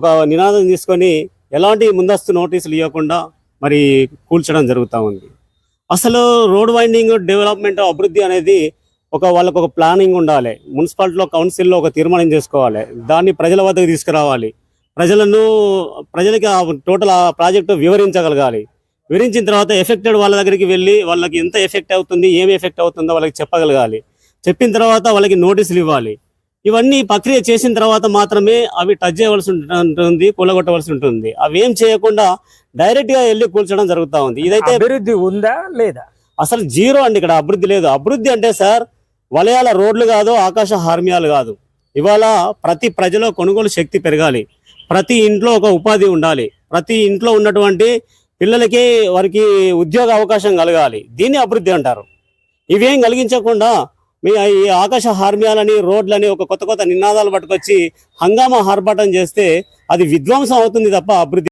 ఒక నినాదం తీసుకొని ఎలాంటి ముందస్తు నోటీసులు ఇవ్వకుండా మరి కూల్చడం జరుగుతూ ఉంది. అసలు రోడ్ వైండింగ్ డెవలప్మెంట్ అభివృద్ధి అనేది ఒక వాళ్ళకు ఒక ప్లానింగ్ ఉండాలి. మున్సిపాలిటీలో కౌన్సిల్లో ఒక తీర్మానం చేసుకోవాలి. దాన్ని ప్రజల వద్దకు తీసుకురావాలి. ప్రజలను ప్రజలకి ఆ టోటల్ ఆ ప్రాజెక్టు వివరించగలగాలి. వివరించిన తర్వాత ఎఫెక్టెడ్ వాళ్ళ దగ్గరికి వెళ్ళి వాళ్ళకి ఎంత ఎఫెక్ట్ అవుతుంది ఏమి ఎఫెక్ట్ అవుతుందో వాళ్ళకి చెప్పగలగాలి. చెప్పిన తర్వాత వాళ్ళకి నోటీసులు ఇవ్వాలి. ఇవన్నీ ప్రక్రియ చేసిన తర్వాత మాత్రమే అవి టచ్ చేయవలసి ఉంటుంది కూలగొట్టవలసి ఉంటుంది. అవి ఏం చేయకుండా డైరెక్ట్గా వెళ్ళి కూల్చడం జరుగుతూ ఉంది. ఇదైతే అభివృద్ధి ఉందా లేదా? అసలు జీరో అండి ఇక్కడ అభివృద్ధి లేదు. అభివృద్ధి అంటే సార్ వలయాల రోడ్లు కాదు ఆకాశ హార్మ్యాలు కాదు. ఇవాళ ప్రతి ప్రజలో కొనుగోలు శక్తి పెరగాలి. ప్రతి ఇంట్లో ఒక ఉపాధి ఉండాలి. ప్రతి ఇంట్లో ఉన్నటువంటి పిల్లలకి వారికి ఉద్యోగ అవకాశం కలగాలి. దీన్ని అభివృద్ధి అంటారు. ఇవేం కలిగించకుండా మీ ఈ ఆకాశ హార్మ్యాలని రోడ్లని ఒక కొత్త కొత్త నినాదాలు పట్టుకొచ్చి హంగామా ఆర్భాటం చేస్తే అది విధ్వంసం అవుతుంది తప్ప అభివృద్ధి